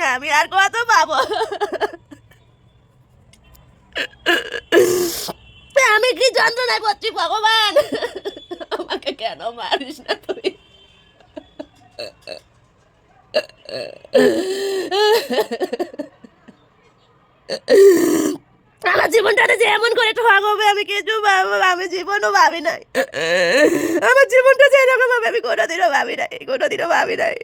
না, আমি আর কত পাবো? আমি কি যন্ত্রণা করছি, ভগবান? আমাকে কেন মারিস না তুই? আমার জীবনটাতে যে এমন করে ঠক হবে আমি কিছু আমি জীবনও ভাবি নাই। আমার জীবনটা যে এরকম হবে আমি কোনোদিনও ভাবি নাই, কোনোদিনও ভাবি নাই।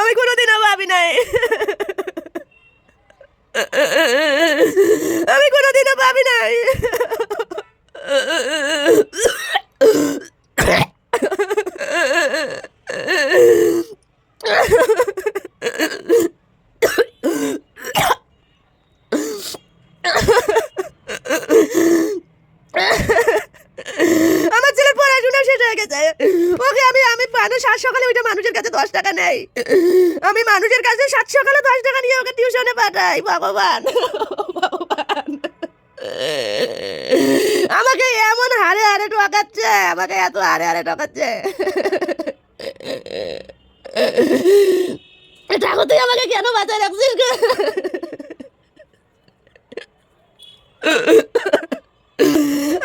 আমি কোনোদিনও ভাবি নাই। আমি কোনোদিনও ভাবি নাই আমার ছেলের পড়াশোনা শেষ হয়ে গেছে ওকে আমি আমি মানুষ সাত সকালে ওইটা মানুষের কাছে দশ টাকা নেই। আমি মানুষের কাছে সাত সকালে দশ টাকা নিয়ে ওকে টিউশনে পাঠাই, ভগবান। আমাকে এমন হারে হারে ঠকাচ্ছে, আমাকে এত হারে হারে ঠকাচ্ছে। ঠাকুর তুই আমাকে কেন বাঁচায় রাখছিস গো?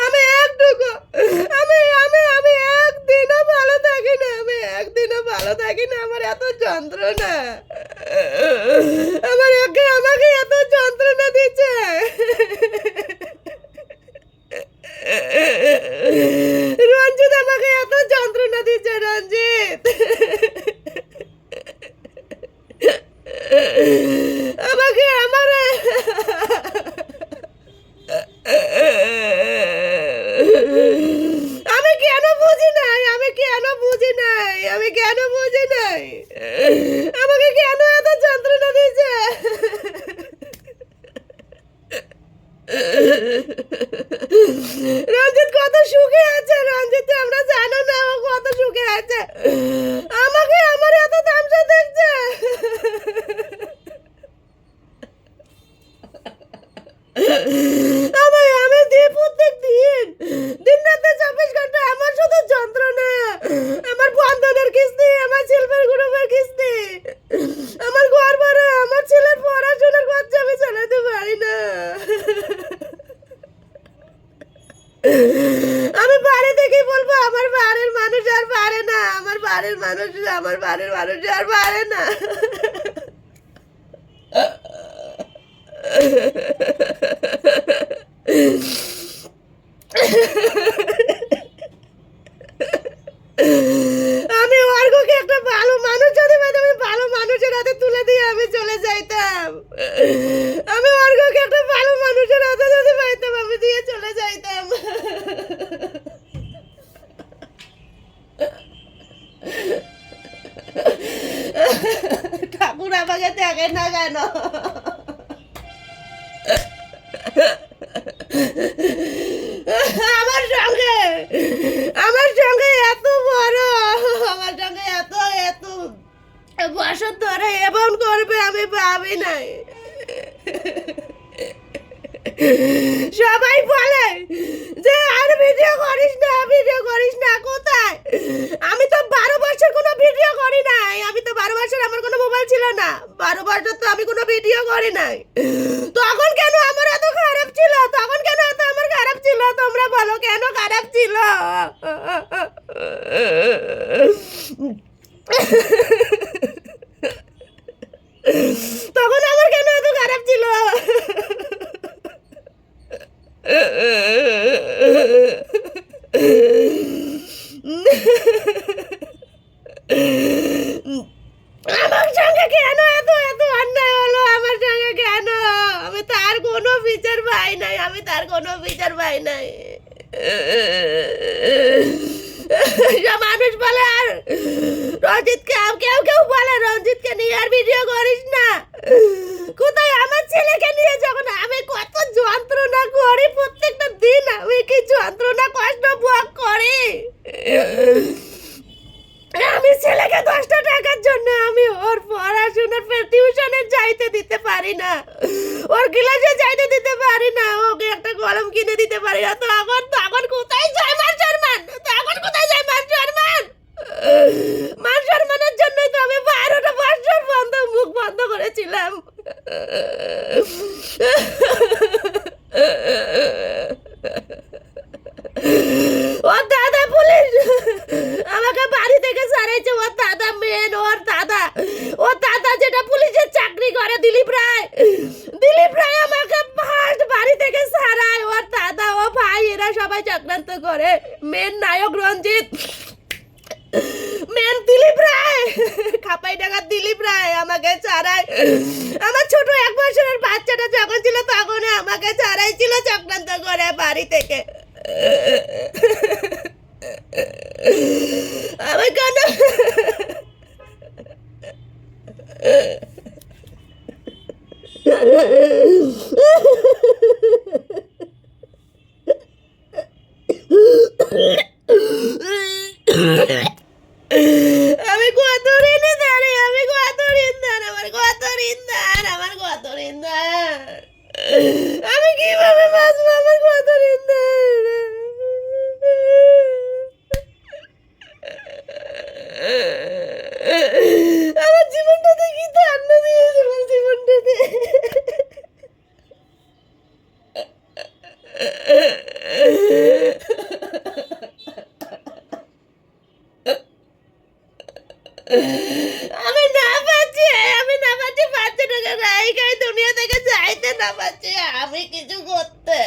আমি একটুকু আমি আমি আমি একদিনও ভালো থাকি না আমি একদিনও ভালো থাকি না আমার এত যন্ত্রণা আমার একে আমাকে এত যন্ত্রণা দিচ্ছে রঞ্জিত আমাকে এত যন্ত্রণা দিচ্ছে রঞ্জিত আমাকে আমার আমি কেন বুঝি নাই আমি কেন বুঝি নাই আমি কেন বুঝি নাই আমাকে কেন এত যন্ত্রণা দিয়েছে রঞ্জিত কত সুখে আছে, রঞ্জিত আমরা জানো না ও কত সুখে আছে। আমাকে আমার এত তামসা দেখছে আমি আমি দিই প্রত্যেক দিন দিন রাতে চব্বিশ ঘণ্টা আমার শুধু যন্ত্রণা আমার বন্ধনের কিস্তি আমার শিল্পের গ্রুপের কিস্তি আমার ঘর ভাড়া আমার ছেলের পড়াশোনার খরচা আমি চালাতে পারি না আমি বাড়ি থেকে বলব, আমার বাড়ির মানুষ আর পারে না, আমার বাড়ির মানুষ, আমার বাড়ির মানুষ আর পারে না। না আমার সঙ্গে আমার সঙ্গে এত বড়, আমার সঙ্গে এত এত বছর ধরে এমন করবে আমি ভাবি নাই। সবাই বলে যে আর ভিডিও করিস না ভিডিও করিস না কোথায় আমি তো বারো বছর কোনো ভিডিও করি নাই আমি তো বারো বছর আমার কোনো মোবাইল ছিল না বারো বছর তো আমি কোনো ভিডিও করি নাই। তখন কেন আমার এত খারাপ ছিল? তখন কেন এত আমার খারাপ ছিল? তোমরা বলো কেন খারাপ ছিল? তখন আমার কেন এত খারাপ ছিল আমার সঙ্গে কেন এত এত অন্যায় হলো আমার সঙ্গে কেন আমি তার কোনো বিচার পাই নাই আমি তার কোনো বিচার পাই নাই সব মানুষ বলে আর রঞ্জিতকে কেউ কেউ বলে, রঞ্জিতকে নিয়ে আর ভিডিও করিস না। কোথায় আমার ছেলেকে নিয়ে যখন আমি কত যন্ত্রণা করি, প্রত্যেকটা দিন আমি কি যন্ত্রণা, কষ্ট ভোগ করি? আমি ছেলেকে দশটা টাকার জন্য আমি ওর পড়াশোনার টিউশনে যাইতে দিতে পারি না। ওর ক্লাসে যাইতে দিতে পারি না। ওকে একটা কলম কিনে দিতে পারি না। তখন তখন কয় টাকা দিলীপ রায় আমাকে ছাড়াই। আমার ছোট এক বছরের বাচ্চাটা যখন ছিল তখন আমাকে ছাড়াই চক্রান্ত করে বাড়ি থেকে। আমার কেন আমি কত ঋণে দাঁড়ি আমি কত ঋণ দান আমার কত ঋণ দান আমার কত ঋণ দান আমি কীভাবে বাঁচবো? আমার কত আমার জীবনটাতে কি ধান্য দিয়েছে আমার জীবনটাতে আমি না পাচ্ছি আমি না পাচ্ছি পাঁচশো টাকা রাই দুনিয়া থেকে যাইতে না পাচ্ছি আমি কিছু করতে।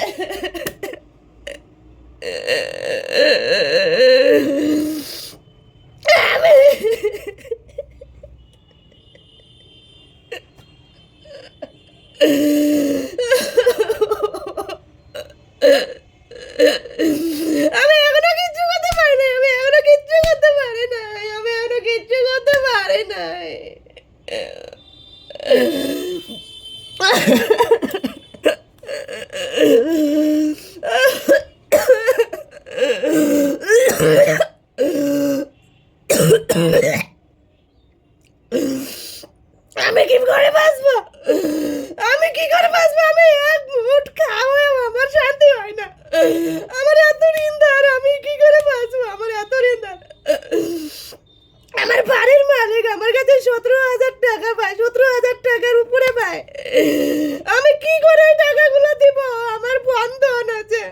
আমি এখনও কিচ্ছু করতে পারি নাই, আমি এখনও কিচ্ছু করতে পারি নাই, আমি এখনও কিচ্ছু করতে পারি নাই। আমি কি করে বাঁচবো? আমি কি করে বাঁচবো? আমি এক মুঠ খাওয়া আমার শান্তি হয় না। আমার এত ঋণদার আমি কি করে বাঁচবো? আমার এত ঋণদার আমার বাড়ির মালিক আমার কাছে সতেরো হাজার টাকা পায়। সতেরো পায় আমি কি করে টাকাগুলো দিব? আমার বন্ধন আছে।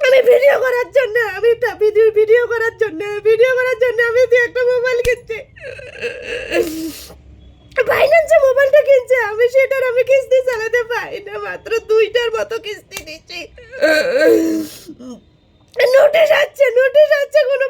আমি ভিডিও করার জন্য, আমি ভিডিও ভিডিও করার জন্য ভিডিও করার জন্য আমি দু একটা মোবাইল কিনছি। ফাইন্যান্সে মোবাইলটা কিনছে, আমি সেটার আমি কিস্তি চালাতে পারি না, মাত্র দুইটার মতো কিস্তি দিচ্ছি। নোটিশ আসছে নোটিশ আসছে, কোনো